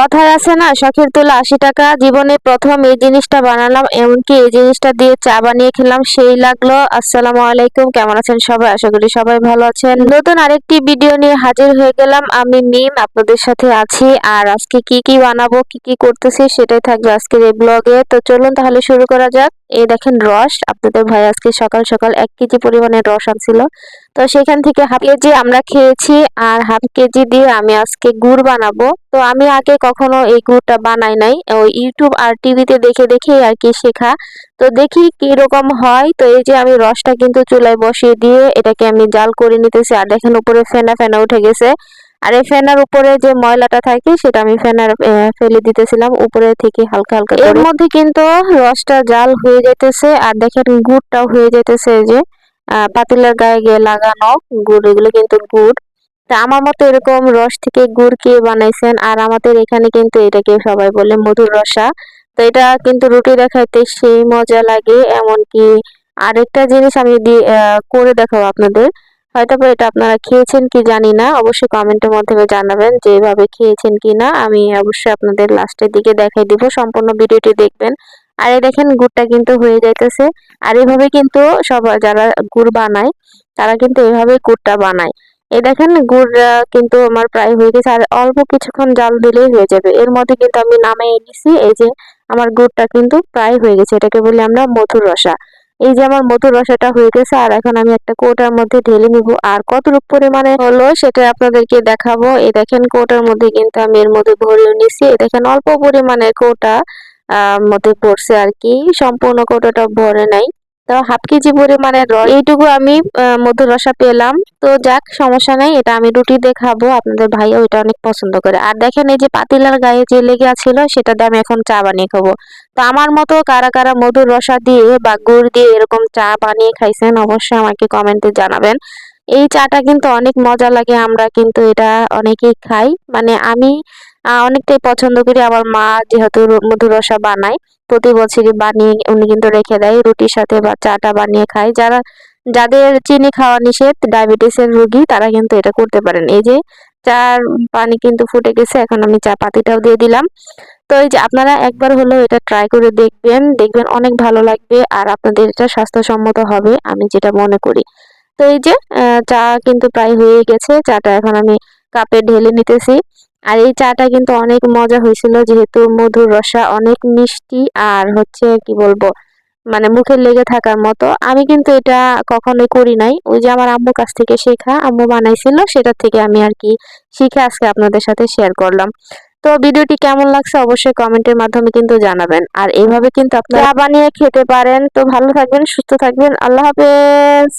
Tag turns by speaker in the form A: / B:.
A: কথায় আছে না, শখের তুলা আশি টাকা, জীবনে প্রথম এই জিনিসটা বানালাম, এমনকি এই জিনিসটা দিয়ে চা বানিয়ে খেলাম, সেই লাগল। আসসালামু আলাইকুম, কেমন আছেন সবাই? আশা করি সবাই ভালো আছেন। নতুন আরেকটি ভিডিও নিয়ে হাজির হয়ে গেলাম। আমি মিম, আপনাদের সাথে আছি। আর আজকে কি কি বানাবো, কি কি করতেছি, সেটাই থাকবে আজকের এই ব্লগে তো চলুন তাহলে শুরু করা যাক। এই দেখেন রস, আপনাদের ভাই আজকে সকাল সকাল এক কেজি পরিমাণের রস আনছিল। তো সেখান থেকে হাফ কেজি আমরা খেয়েছি, আর হাফ কেজি দিয়ে আমি আজকে গুড় বানাবো। তো আমি আগে কখনো এই গুড়টা বানাই নাই। ওই ইউটিউব আর টিভিতে দেখে দেখে আর কি শেখা। তো দেখি কি রকম হয়। তো এই যে আমি রসটা কিন্তু চুলায় বসিয়ে দিয়ে এটাকে আমি জাল করে নিতেছি। আর দেখেন উপরে ফেনা ফেনা উঠে গেছে। আর এই ফেনার উপরে যে ময়লাটা থাকে সেটা আমি ফেনার ফেলে দিতেছিলাম। উপরে থেকে হালকা হালকা এর মধ্যে কিন্তু রসটা জাল হয়ে যাইতেছে। আর দেখেন গুড়টাও হয়ে যাইতেছে এই যে। আহ, পাতিলার গায়ে গিয়ে লাগানো গুড়। এগুলো কিন্তু গুড়। তা আমার মতো এরকম রস থেকে গুড় কে বানাইছেন, আর আমাদের এখানে কিন্তু এটাকে সবাই বলে মধুর রসা। তো এটা কিন্তু রুটি দেখাইতে সেই মজা লাগে, এমনকি আরেকটা জিনিস আমি করে দেখাবো আপনাদের। হয়তো এটা আপনারা খেয়েছেন কি জানি না, অবশ্যই কমেন্টের মাধ্যমে জানাবেন যে এভাবে খেয়েছেন কি না। আমি অবশ্যই আপনাদের লাস্টের দিকে দেখাই দিব, সম্পূর্ণ ভিডিওটি দেখবেন। আর দেখেন গুড়টা কিন্তু হয়ে যাইতেছে, আর এভাবে কিন্তু সব, যারা গুড় বানায়, তারা কিন্তু এভাবে গুড়টা বানায়। এই দেখেন গুড় কিন্তু আমার প্রায় হয়ে গেছে, আর অল্প কিছুক্ষণ জাল দিলেই হয়ে যাবে। এর মধ্যে কিন্তু আমি নামিয়ে নিছি, এই যে আমার গুড়টা কিন্তু প্রায় হয়ে গেছে, এটাকে বলি আমরা মধুর রসা। এই যে আমার মধুর রসাটা হয়ে গেছে, আর এখন আমি একটা কোটার মধ্যে ঢেলে নিব। আর কতটুকু পরিমাণে হলো সেটা আপনাদেরকে দেখাবো। এই দেখেন কোটার মধ্যে কিন্তু আমি এর মধ্যে ভরেও নিছি। এই দেখেন অল্প পরিমাণের কোটা, আহ, মধ্যে পড়ছে আর কি। সম্পূর্ণ কোটাটা ভরে নাই। তো হাফ কেজি পরিমাণে রস। এইটুকু আমি মধুর রসা পেলাম। তো যাক, সমস্যা নাই, এটা আমি রুটি দিয়ে খাব। আপনাদের ভাইয়া ওইটা অনেক পছন্দ করে। আর দেখেন এই যে পাতিলার গায়ে যে লেগে আছিল সেটা দিয়ে আমি এখন চা বানিয়ে খাব। তো আমার মতো কারা কারা মধুর রসা দিয়ে বা গুড় দিয়ে এরকম চা বানিয়ে খাইছেন, অবশ্যই আমাকে কমেন্টে জানাবেন। এই চাটা কিন্তু অনেক মজা লাগে, আমরা কিন্তু এটা অনেকেই খাই। মানে আমি অনেকটাই পছন্দ করি। আমার মা যেহেতু মধুর রসা বানায়, প্রতি বছরই বানিয়ে উনি কিন্তু রেখে দেয়, রুটির সাথে বা চাটা বানিয়ে খায়। যারা, যাদের চিনি খাওয়া নিষেধ, ডায়াবেটিসের রোগী, তারা কিন্তু এটা করতে পারেন। এই যে, চার পানি কিন্তু ফুটে গেছে, এখন আমি চা পাতিটাও দিয়ে দিলাম। তো এই যে, আপনারা একবার হলেও এটা ট্রাই করে দেখবেন। দেখবেন অনেক ভালো লাগবে, আর আপনাদের এটা স্বাস্থ্যসম্মত হবে, আমি যেটা মনে করি। তো এই যে চা কিন্তু প্রায় হয়ে গেছে। চাটা এখন আমি কাপে ঢেলে নিতেছি। আর এই চাটা কিন্তু অনেক মজা হয়েছিল, যেহেতু মধুর রসা অনেক মিষ্টি আর হচ্ছে কি বলব মানে মুখে লেগে থাকার মতো। আমি কিন্তু এটা কখনোই করি নাই। ওই যে আমার আম্মুর কাছ থেকে শেখা, আম্মু বানাইছিল সেটা থেকে আমি আর কি শিখে আজকে আপনাদের সাথে শেয়ার করলাম। তো ভিডিওটি কেমন লাগছে অবশ্যই কমেন্টের মাধ্যমে কিন্তু জানাবেন। আর এইভাবে কিন্তু আপনারা বানিয়ে খেতে পারেন। তো ভালো থাকবেন, সুস্থ থাকবেন। আল্লাহ হাফেজ।